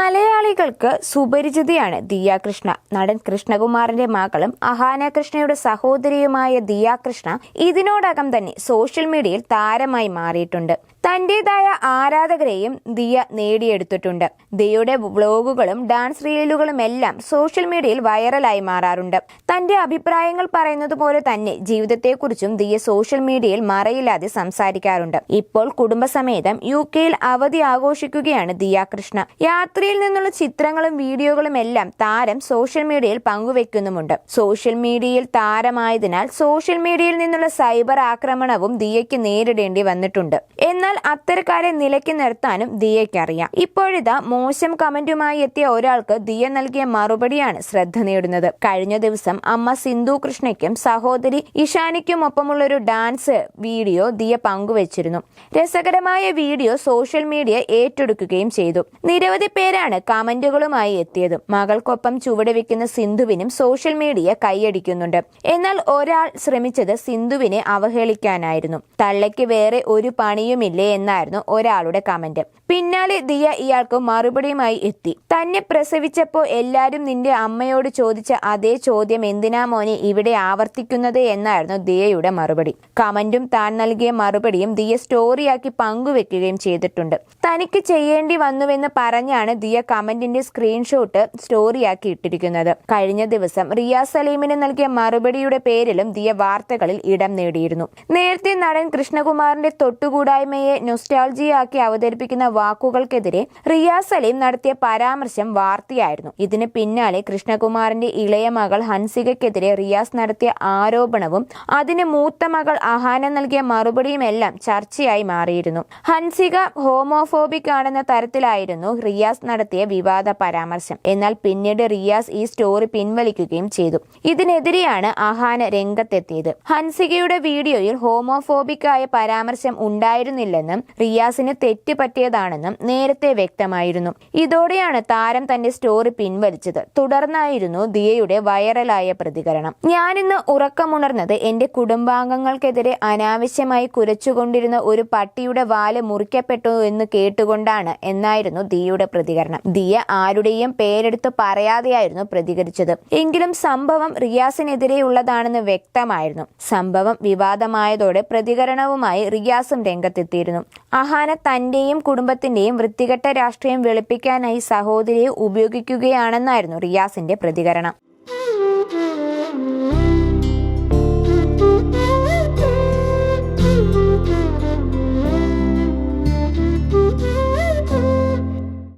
മലയാള മലയാളികൾക്ക് സുപരിചിതയാണ് ദിയ കൃഷ്ണ. നടൻ കൃഷ്ണകുമാറിന്റെ മകളും അഹാന കൃഷ്ണയുടെ സഹോദരിയുമായ ദിയ കൃഷ്ണ ഇതിനോടകം തന്നെ സോഷ്യൽ മീഡിയയിൽ താരമായി മാറിയിട്ടുണ്ട്. തന്റേതായ ആരാധകരെയും ദിയ നേടിയെടുത്തിട്ടുണ്ട്. ദിയയുടെ വ്ളോഗുകളും ഡാൻസ് റീലുകളും എല്ലാം സോഷ്യൽ മീഡിയയിൽ വൈറലായി മാറാറുണ്ട്. തന്റെ അഭിപ്രായങ്ങൾ പറയുന്നത് പോലെ തന്നെ ജീവിതത്തെക്കുറിച്ചും ദിയ സോഷ്യൽ മീഡിയയിൽ മറയില്ലാതെ സംസാരിക്കാറുണ്ട്. ഇപ്പോൾ കുടുംബസമേതം യു കെയിൽ അവധി ആഘോഷിക്കുകയാണ് ദിയ കൃഷ്ണ. യാത്രയിൽ നിന്നുള്ള ചിത്രങ്ങളും വീഡിയോകളും എല്ലാം താരം സോഷ്യൽ മീഡിയയിൽ പങ്കുവെക്കുന്നുമുണ്ട്. സോഷ്യൽ മീഡിയയിൽ താരമായതിനാൽ സോഷ്യൽ മീഡിയയിൽ നിന്നുള്ള സൈബർ ആക്രമണവും ദിയയ്ക്ക് നേരിടേണ്ടി വന്നിട്ടുണ്ട്. എന്നാൽ അത്തരക്കാരെ നിലയ്ക്ക് നിർത്താനും ദിയയ്ക്ക് അറിയാം. ഇപ്പോഴിതാ മോശം കമന്റുമായി എത്തിയ ഒരാൾക്ക് ദിയ നൽകിയ മറുപടിയാണ് ശ്രദ്ധ നേടുന്നത്. കഴിഞ്ഞ ദിവസം അമ്മ സിന്ധു കൃഷ്ണയ്ക്കും സഹോദരി ഇഷാനിക്കും ഒപ്പമുള്ള ഒരു ഡാൻസ് വീഡിയോ ദിയ പങ്കുവച്ചിരുന്നു. രസകരമായ വീഡിയോ സോഷ്യൽ മീഡിയ ഏറ്റെടുക്കുകയും ചെയ്തു. നിരവധി പേരാണ് കമന്റുകളുമായി എത്തിയതും. മകൾക്കൊപ്പം ചുവടുവെക്കുന്ന സിന്ധുവിനും സോഷ്യൽ മീഡിയ കൈയടിക്കുന്നുണ്ട്. എന്നാൽ ഒരാൾ ശ്രമിച്ചത് സിന്ധുവിനെ അവഹേളിക്കാനായിരുന്നു. തള്ളയ്ക്ക് വേറെ ഒരു പണിയുമില്ലേ എന്നായിരുന്നു ഒരാളുടെ കമന്റ്. പിന്നാലെ ദിയ ഇയാൾക്ക് മറുപടിയുമായി എത്തി. തന്നെ പ്രസവിച്ചപ്പോൾ എല്ലാരും നിന്റെ അമ്മയോട് ചോദിച്ച അതേ ചോദ്യം എന്തിനാ മോനെ ഇവിടെ ആവർത്തിക്കുന്നത്? എന്നായിരുന്നു ദിയയുടെ മറുപടി. കമന്റും താൻ നൽകിയ മറുപടിയും ദിയ സ്റ്റോറിയാക്കി പങ്കുവെക്കുകയും ചെയ്തിട്ടുണ്ട്. തനിക്ക് ചെയ്യേണ്ടി വന്നുവെന്ന് പറഞ്ഞാണ് ദിയ കമന്റിന്റെ സ്ക്രീൻഷോട്ട് സ്റ്റോറിയാക്കി ഇട്ടിരിക്കുന്നത്. കഴിഞ്ഞ ദിവസം റിയാസ് സലീമിന് നൽകിയ മറുപടിയുടെ പേരിലും ദിയ വാർത്തകളിൽ ഇടം നേടിയിരുന്നു. നേരത്തെ നടൻ കൃഷ്ണകുമാറിന്റെ തൊട്ടുകൂടായ്മയെ നൊസ്റ്റാൾജിയാക്കി അവതരിപ്പിക്കുന്ന വാക്കുകൾക്കെതിരെ റിയാസ് സലീം നടത്തിയ പരാമർശം വാർത്തയായിരുന്നു. ഇതിന് പിന്നാലെ കൃഷ്ണകുമാറിന്റെ ഇളയ മകൾ ഹൻസികയ്ക്കെതിരെ റിയാസ് നടത്തിയ ആരോപണവും അതിന് മൂത്ത മകൾ അഹാന നൽകിയ മറുപടിയുമെല്ലാം ചർച്ചയായി മാറിയിരുന്നു. ഹൻസിക ഹോമോഫോബിക് ആണെന്ന തരത്തിലായിരുന്നു റിയാസ് നടത്തിയ വിവാദ പരാമർശം. എന്നാൽ പിന്നീട് റിയാസ് ഈ സ്റ്റോറി പിൻവലിക്കുകയും ചെയ്തു. ഇതിനെതിരെയാണ് അഹാന രംഗത്തെത്തിയത്. ഹൻസികയുടെ വീഡിയോയിൽ ഹോമോഫോബിക് ആയ പരാമർശം ഉണ്ടായിരുന്നില്ലെന്നും റിയാസിന് തെറ്റ് പറ്റിയതാണെന്നും നേരത്തെ വ്യക്തമായിരുന്നു. ഇതോടെയാണ് താരം തന്റെ സ്റ്റോറി പിൻവലിച്ചത്. തുടർന്നായിരുന്നു ദിയയുടെ വൈറലായ പ്രതികരണം. ഞാനിന്ന് ഉറക്കമുണർന്നത് എന്റെ കുടുംബാംഗങ്ങൾക്കെതിരെ അനാവശ്യമായി കുരച്ചുകൊണ്ടിരുന്ന ഒരു പട്ടിയുടെ വാൽ മുറിക്കപ്പെട്ടു എന്ന് കേട്ടുകൊണ്ടാണ് എന്നായിരുന്നു ദിയയുടെ പ്രതികരണം. ദിയ ആരുടെയും പേരെടുത്ത് പറയാതെയായിരുന്നു പ്രതികരിച്ചത്. എങ്കിലും സംഭവം റിയാസിനെതിരെയുള്ളതാണെന്ന് വ്യക്തമായിരുന്നു. സംഭവം വിവാദമായതോടെ പ്രതികരണവുമായി റിയാസും രംഗത്തെത്തിയിരുന്നു. അഹാന തന്റെയും കുടുംബത്തിന്റെയും വൃത്തികെട്ട രാഷ്ട്രീയം വെളുപ്പിക്കാനായി സഹോദരിയെ ഉപയോഗിക്കുകയാണെന്നായിരുന്നു റിയാസിന്റെ പ്രതികരണം.